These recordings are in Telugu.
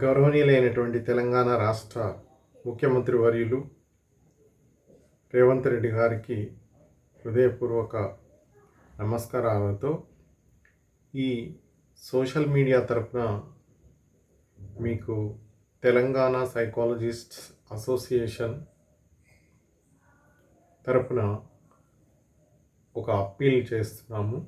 గౌరవనీయులైనటువంటి తెలంగాణ రాష్ట్ర ముఖ్యమంత్రి వర్యులు రేవంత్ రెడ్డి గారికి హృదయపూర్వక నమస్కారాలతో ఈ సోషల్ మీడియా తరపున మీకు తెలంగాణ సైకాలజిస్ట్స్ అసోసియేషన్ తరపున ఒక అప్పీల్ చేస్తున్నాము.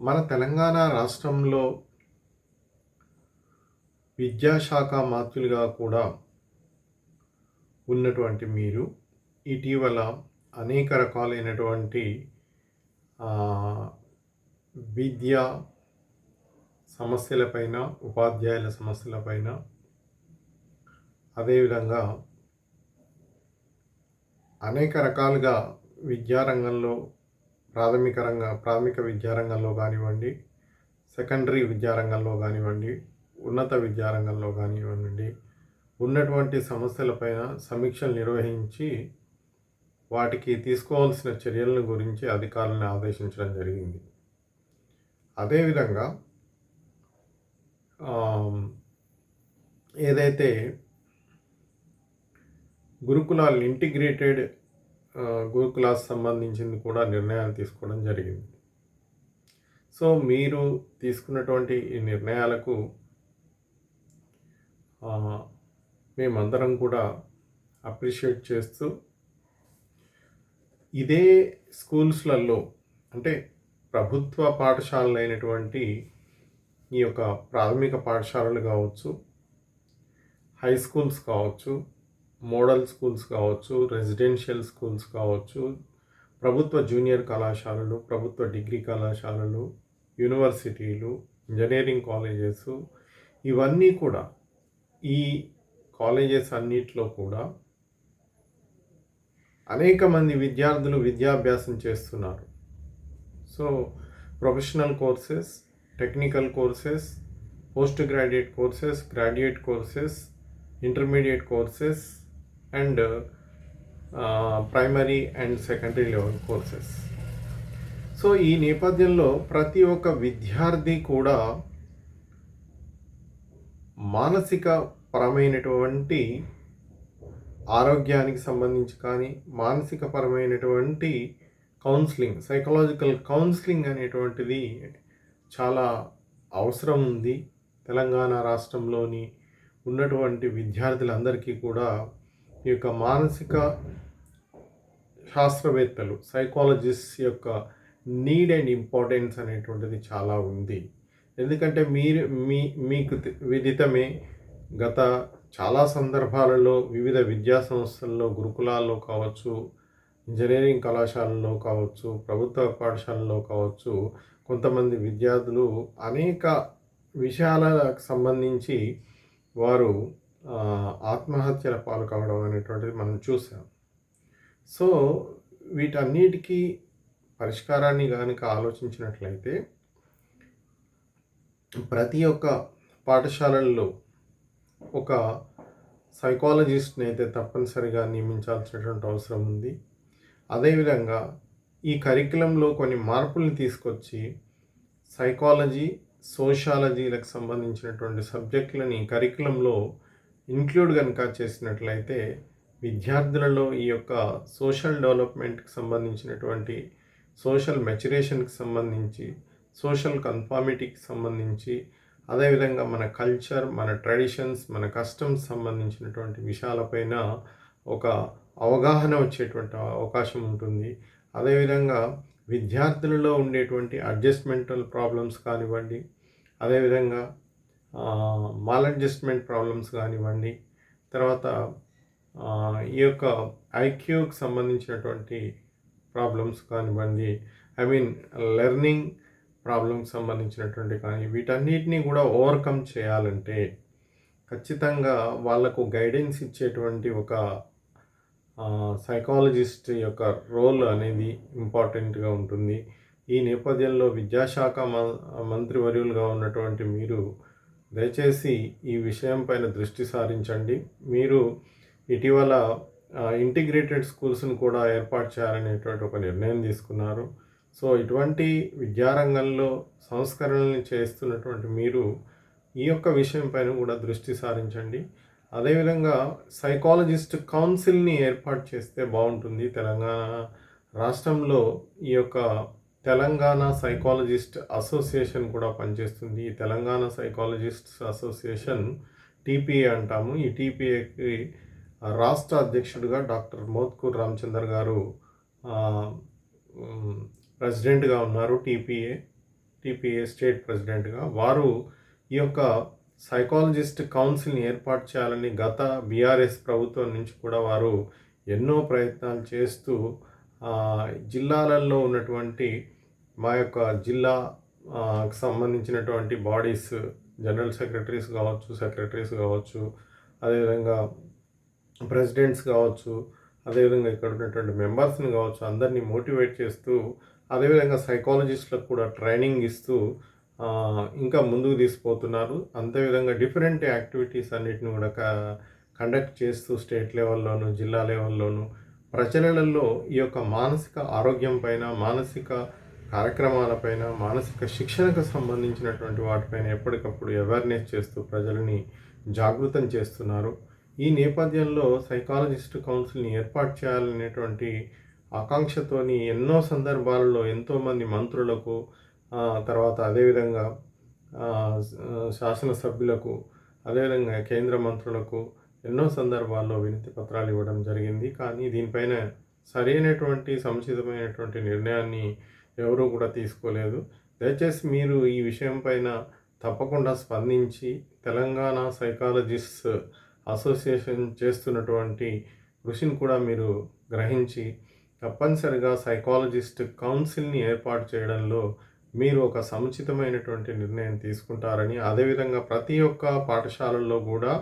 మన తెలంగాణ రాష్ట్రంలో విద్యాశాఖ మాత్రులుగా కూడా ఉన్నటువంటి మీరు ఇటీవల అనేక రకాలైనటువంటి విద్యా సమస్యలపైన ఉపాధ్యాయుల సమస్యలపైన అదేవిధంగా అనేక రకాలుగా విద్యారంగంలో ప్రాథమిక రంగ ప్రాథమిక విద్యారంగంలో కానివ్వండి సెకండరీ విద్యారంగంలో కానివ్వండి ఉన్నత విద్యారంగంలో కానివ్వండి ఉన్నటువంటి సమస్యలపైన సమీక్షలు నిర్వహించి వాటికి తీసుకోవాల్సిన చర్యలను గురించి అధికారులను ఆదేశించడం జరిగింది. అదేవిధంగా ఏదైతే గురుకులాలు ఇంటిగ్రేటెడ్ గురుకులాస్ సంబంధించింది కూడా నిర్ణయాలు తీసుకోవడం జరిగింది. సో మీరు తీసుకున్నటువంటి ఈ నిర్ణయాలకు మేమందరం కూడా అప్రిషియేట్ చేస్తూ ఇదే స్కూల్స్లలో అంటే ప్రభుత్వ పాఠశాలలు అయినటువంటి ఈ యొక్క ప్రాథమిక పాఠశాలలు కావచ్చు హై స్కూల్స్ కావచ్చు మోడల్ స్కూల్స్ కావచ్చు రెసిడెన్షియల్ స్కూల్స్ కావచ్చు ప్రభుత్వ జూనియర్ కళాశాలలు ప్రభుత్వ డిగ్రీ కళాశాలలు యూనివర్సిటీలు ఇంజనీరింగ్ కాలేజెస్ ఇవన్నీ కూడా ఈ కాలేజెస్ అన్నిట్లో కూడా అనేక మంది విద్యార్థులు విద్యాభ్యాసం చేస్తున్నారు. So professional courses technical courses post graduate courses graduate courses intermediate courses and primary and secondary level courses. So ఈ నేపథ్యంలో ప్రతి ఒక్క విద్యార్థి కూడా మానసిక పరమైనటువంటి ఆరోగ్యానికి సంబంధించి కానీ మానసిక పరమైనటువంటి కౌన్సిలింగ్ సైకలాజికల్ కౌన్సిలింగ్ అనేటువంటిది చాలా అవసరం ఉంది. తెలంగాణ రాష్ట్రంలోని ఉన్నటువంటి విద్యార్థులందరికీ కూడా ఈ యొక్క మానసిక శాస్త్రవేత్తలు సైకాలజిస్ట్ యొక్క నీడ్ అండ్ ఇంపార్టెన్స్ అనేటువంటిది చాలా ఉంది. ఎందుకంటే మీరు మీ మీకు విదితమే గత చాలా సందర్భాలలో వివిధ విద్యా సంస్థల్లో గురుకులాల్లో కావచ్చు ఇంజనీరింగ్ కళాశాలల్లో కావచ్చు ప్రభుత్వ పాఠశాలల్లో కావచ్చు కొంతమంది విద్యార్థులు అనేక విషయాలకు సంబంధించి వారు ఆత్మహత్యల పాలు కావడం అనేటువంటిది మనం చూసాం. సో వీటన్నిటికీ పరిష్కారాన్ని కనుక ఆలోచించినట్లయితే ప్రతి ఒక్క పాఠశాలల్లో ఒక సైకాలజిస్ట్ని అయితే తప్పనిసరిగా నియమించాల్సినటువంటి అవసరం ఉంది. అదేవిధంగా ఈ కరికులంలో కొన్ని మార్పుల్ని తీసుకొచ్చి సైకాలజీ సోషాలజీలకు సంబంధించినటువంటి సబ్జెక్టులని కరికులంలో ఇంక్లూడ్ కనుక చేసినట్లయితే విద్యార్థులలో ఈ యొక్క సోషల్ డెవలప్మెంట్కి సంబంధించినటువంటి సోషల్ మెచ్యురేషన్కి సంబంధించి సోషల్ కన్ఫార్మిటీకి సంబంధించి అదేవిధంగా మన కల్చర్ మన ట్రెడిషన్స్ మన కస్టమ్స్ సంబంధించినటువంటి విషయాలపైన ఒక అవగాహన వచ్చేటువంటి అవకాశం ఉంటుంది. అదేవిధంగా విద్యార్థులలో ఉండేటువంటి అడ్జస్ట్మెంటల్ ప్రాబ్లమ్స్ కానివ్వండి అదేవిధంగా మాల్ అడ్జస్ట్మెంట్ ప్రాబ్లమ్స్ కానివ్వండి తర్వాత ఈ యొక్క ఐక్యూకి సంబంధించినటువంటి ప్రాబ్లమ్స్ కానివ్వండి ఐ మీన్ లెర్నింగ్ ప్రాబ్లమ్స్ సంబంధించినటువంటి కానీ వీటన్నిటిని కూడా ఓవర్కమ్ చేయాలంటే ఖచ్చితంగా వాళ్ళకు గైడెన్స్ ఇచ్చేటువంటి ఒక సైకాలజిస్ట్ యొక్క రోల్ అనేది ఇంపార్టెంట్గా ఉంటుంది. ఈ నేపథ్యంలో విద్యాశాఖ మంత్రి మంత్రివర్యులుగా ఉన్నటువంటి మీరు దయచేసి ఈ విషయం పైన దృష్టి సారించండి. మీరు ఇటీవల ఇంటిగ్రేటెడ్ స్కూల్స్ను కూడా ఏర్పాటు చేయాలనేటువంటి ఒక నిర్ణయం తీసుకున్నారు. సో ఇటువంటి విద్యారంగంలో సంస్కరణల్ని చేస్తున్నటువంటి మీరు ఈ యొక్క విషయం పైన కూడా దృష్టి సారించండి. అదేవిధంగా సైకాలజిస్ట్ కౌన్సిల్ని ఏర్పాటు చేస్తే బాగుంటుంది. తెలంగాణ రాష్ట్రంలో ఈ యొక్క తెలంగాణ సైకాలజిస్ట్ అసోసియేషన్ కూడా పనిచేస్తుంది. ఈ తెలంగాణ సైకాలజిస్ట్ అసోసియేషన్ టీపీఏ అంటాము. ఈ టీపీఏకి రాష్ట్ర అధ్యక్షుడిగా డాక్టర్ మోత్కూర్ రామచందర్ గారు ప్రెసిడెంట్గా ఉన్నారు టీపీఏ టీపీఏ స్టేట్ ప్రెసిడెంట్గా. వారు ఈ యొక్క సైకాలజిస్ట్ కౌన్సిల్ని ఏర్పాటు చేయాలని గత బీఆర్ఎస్ ప్రభుత్వం నుంచి కూడా వారు ఎన్నో ప్రయత్నాలు చేస్తూ జిల్లాలలో ఉన్నటువంటి మా యొక్క జిల్లా సంబంధించినటువంటి బాడీస్ జనరల్ సెక్రటరీస్ కావచ్చు సెక్రటరీస్ కావచ్చు అదేవిధంగా ప్రెసిడెంట్స్ కావచ్చు అదేవిధంగా ఇక్కడ ఉన్నటువంటి మెంబర్స్ని కావచ్చు అందరినీ మోటివేట్ చేస్తూ అదేవిధంగా సైకాలజిస్ట్లకు కూడా ట్రైనింగ్ ఇస్తూ ఇంకా ముందుకు తీసుకుపోతున్నారు. అంతేవిధంగా డిఫరెంట్ యాక్టివిటీస్ అన్నిటిని కూడా కండక్ట్ చేస్తూ స్టేట్ లెవెల్లోను జిల్లా లెవెల్లోను ప్రజలలో ఈ యొక్క మానసిక ఆరోగ్యం పైన మానసిక కార్యక్రమాలపైన మానసిక శిక్షణకు సంబంధించినటువంటి వాటిపైన ఎప్పటికప్పుడు అవేర్నెస్ చేస్తూ ప్రజలని జాగృతం చేస్తున్నారు. ఈ నేపథ్యంలో సైకాలజిస్ట్ కౌన్సిల్ని ఏర్పాటు చేయాలనేటువంటి ఆకాంక్షతోని ఎన్నో సందర్భాలలో ఎంతోమంది మంత్రులకు తర్వాత అదేవిధంగా శాసనసభ్యులకు అదేవిధంగా కేంద్ర మంత్రులకు ఎన్నో సందర్భాల్లో వినతి పత్రాలు ఇవ్వడం జరిగింది. కానీ దీనిపైన సరైనటువంటి సముచితమైనటువంటి నిర్ణయాన్ని ఎవరూ కూడా తీసుకోలేదు. దయచేసి మీరు ఈ విషయం పైన తప్పకుండా స్పందించి తెలంగాణ సైకాలజిస్ట్ అసోసియేషన్ చేస్తున్నటువంటి కృషిని కూడా మీరు గ్రహించి తప్పనిసరిగా సైకాలజిస్ట్ కౌన్సిల్ని ఏర్పాటు చేయడంలో మీరు ఒక సముచితమైనటువంటి నిర్ణయం తీసుకుంటారని అదేవిధంగా ప్రతి ఒక్క పాఠశాలల్లో కూడా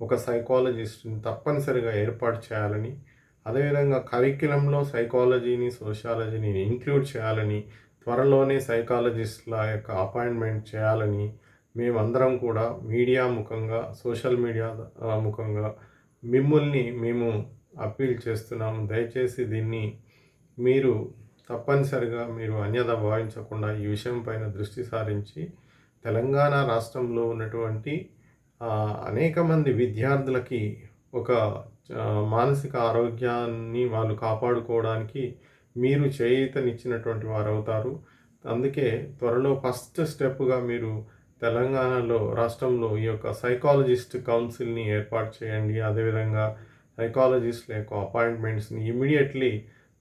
ఒక సైకాలజిస్ట్ని తప్పనిసరిగా ఏర్పాటు చేయాలని అదేవిధంగా కరిక్యులంలో సైకాలజీని సోషాలజీని ఇంక్లూడ్ చేయాలని త్వరలోనే సైకాలజిస్ట్ల యొక్క అపాయింట్మెంట్ చేయాలని మేమందరం కూడా మీడియా ముఖంగా సోషల్ మీడియా ముఖంగా మిమ్మల్ని మేము అప్పీల్ చేస్తున్నాము. దయచేసి దీన్ని మీరు తప్పనిసరిగా మీరు అన్యత భావించకుండా ఈ విషయం పైన దృష్టి సారించి తెలంగాణ రాష్ట్రంలో ఉన్నటువంటి అనేక మంది విద్యార్థులకి ఒక మానసిక ఆరోగ్యాన్ని వాళ్ళు కాపాడుకోవడానికి మీరు చేయితనిచ్చినటువంటి వారు అవుతారు అందుకే త్వరలో ఫస్ట్ స్టెప్గా మీరు తెలంగాణలో రాష్ట్రంలో ఈ యొక్క సైకాలజిస్ట్ కౌన్సిల్ని ఏర్పాటు చేయండి. అదేవిధంగా సైకాలజిస్ట్ల యొక్క అపాయింట్మెంట్స్ని ఇమీడియట్లీ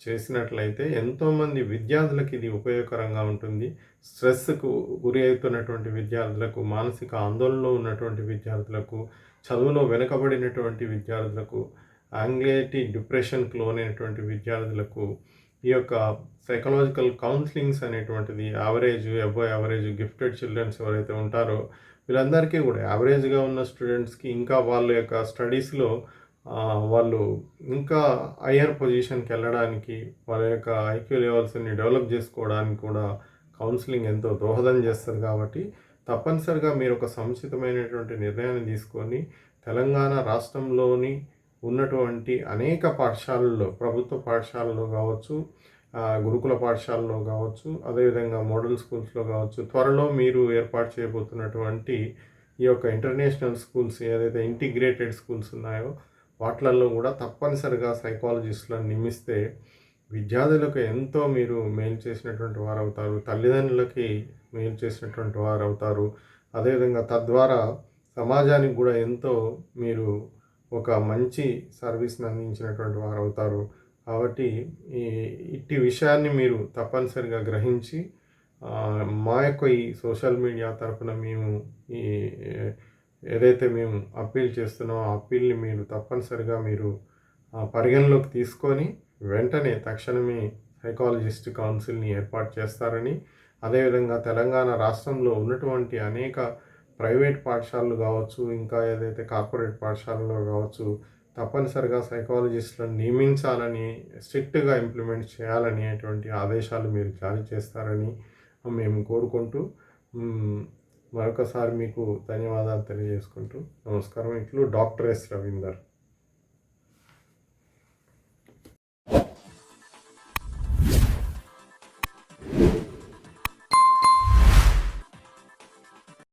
చేసినట్లయితే ఎంతోమంది విద్యార్థులకు ఇది ఉపయోగకరంగా ఉంటుంది. స్ట్రెస్కు గురి అవుతున్నటువంటి విద్యార్థులకు మానసిక ఆందోళనలో ఉన్నటువంటి విద్యార్థులకు చదువులో వెనుకబడినటువంటి విద్యార్థులకు యాంగ్జైటీ డిప్రెషన్కి లోనైనటువంటి విద్యార్థులకు ఈ యొక్క సైకలాజికల్ కౌన్సిలింగ్స్ అనేటువంటిది average above average gifted childrens ఎవరైతే ఉంటారో వీళ్ళందరికీ కూడా యావరేజ్గా ఉన్న స్టూడెంట్స్కి ఇంకా వాళ్ళ యొక్క స్టడీస్లో వాళ్ళు ఇంకా హయ్యర్ పొజిషన్కి వెళ్ళడానికి వాళ్ళ యొక్క ఐక్యూ లెవెల్స్ని డెవలప్ చేసుకోవడానికి కూడా కౌన్సిలింగ్ ఎంతో దోహదం చేస్తుంది కాబట్టి తప్పనిసరిగా మీరు ఒక సముచితమైనటువంటి నిర్ణయాన్ని తీసుకొని తెలంగాణ రాష్ట్రంలోని ఉన్నటువంటి అనేక పాఠశాలల్లో ప్రభుత్వ పాఠశాలలో కావచ్చు గురుకుల పాఠశాలలో కావచ్చు అదేవిధంగా మోడల్ స్కూల్స్లో కావచ్చు త్వరలో మీరు ఏర్పాటు చేయబోతున్నటువంటి ఈ యొక్క ఇంటర్నేషనల్ స్కూల్స్ ఏదైతే ఇంటిగ్రేటెడ్ స్కూల్స్ ఉన్నాయో వాటిలలో కూడా తప్పనిసరిగా సైకాలజిస్టులను నియమిస్తే విద్యార్థులకు ఎంతో మీరు మేలు చేసినటువంటి వారు అవుతారు తల్లిదండ్రులకి మేలు చేసినటువంటి వారు అవుతారు అదేవిధంగా తద్వారా సమాజానికి కూడా ఎంతో మీరు ఒక మంచి సర్వీస్ని అందించినటువంటి వారు అవుతారు. కాబట్టి ఇట్టి విషయాన్ని మీరు తప్పనిసరిగా గ్రహించి మా యొక్క ఈ సోషల్ మీడియా తరఫున మేము ఈ ఏదైతే మేము అప్పీల్ చేస్తున్నామో ఆ అప్పీల్ని మీరు తప్పనిసరిగా మీరు పరిగణలోకి తీసుకొని వెంటనే తక్షణమే సైకాలజిస్ట్ కౌన్సిల్ని ఏర్పాటు చేస్తారని అదేవిధంగా తెలంగాణ రాష్ట్రంలో ఉన్నటువంటి అనేక ప్రైవేట్ పాఠశాలలు కావచ్చు ఇంకా ఏదైతే కార్పొరేట్ పాఠశాలలో కావచ్చు తప్పనిసరిగా సైకాలజిస్టులను నియమించాలని స్ట్రిక్ట్గా ఇంప్లిమెంట్ చేయాలనేటువంటి ఆదేశాలు మీరు జారీ చేస్తారని మేము కోరుకుంటూ మరొకసారి మీకు ధన్యవాదాలు తెలియజేసుకుంటూ నమస్కారం. ఇట్లు డాక్టర్ ఎస్ రవీందర్.